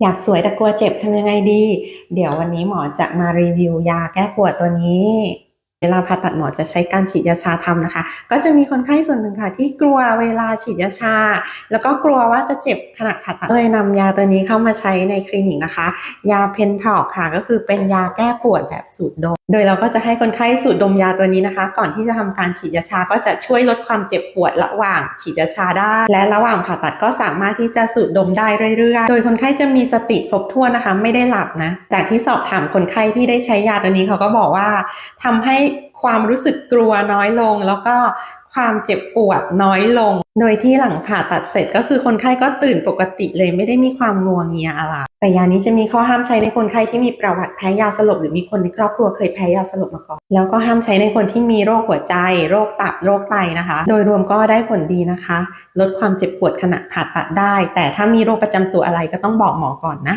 อยากสวยแต่กลัวเจ็บทำยังไงดี เดี๋ยววันนี้หมอจะมารีวิวยาแก้ปวดตัวนี้ เวลาผ่าตัดหมอจะใช้การฉีดยาชาทำนะคะ ก็จะมีคนไข้ส่วนหนึ่งค่ะ ที่กลัวเวลาฉีดยาชา แล้วก็กลัวว่าจะเจ็บขณะผ่าตัดเลยนำยาตัวนี้เข้ามาใช้ในคลินิกนะคะ ยาเพนทอกค่ะ ก็คือเป็นยาแก้ปวดแบบสูดดม โดยเราก็จะให้คนไข้สูดดมยาตัวนี้นะคะ ก่อนที่จะทำการฉีดยาชาก็จะช่วยลดความเจ็บปวดระหว่างฉีดยาชาได้ และระหว่างผ่าตัดก็สามารถที่จะสูดดมได้เรื่อยๆ โดยคนไข้จะมีสติครบถ้วนนะคะ ไม่ได้หลับนะ จากที่สอบถามคนไข้ที่ได้ใช้ยาตัวนี้เขาก็บอกว่าทำให้ความรู้สึกกลัวน้อยลง แล้วก็ความเจ็บปวดน้อยลง โดยที่หลังผ่าตัดเสร็จก็คือคนไข้ก็ตื่นปกติเลยไม่ได้มีความงวงเงียอะไร แต่ยานี้จะมีข้อห้ามใช้ในคนไข้ที่มีประวัติแพ้ยาสลบหรือมีคนในครอบครัวเคยแพ้ยาสลบมาก่อน แล้วก็ห้ามใช้ในคนที่มีโรคหัวใจ โรคตับ โรคไตนะคะ โดยรวมก็ได้ผลดีนะคะ ลดความเจ็บปวดขณะผ่าตัดได้ แต่ถ้ามีโรคประจำตัวอะไรก็ต้องบอกหมอก่อนนะ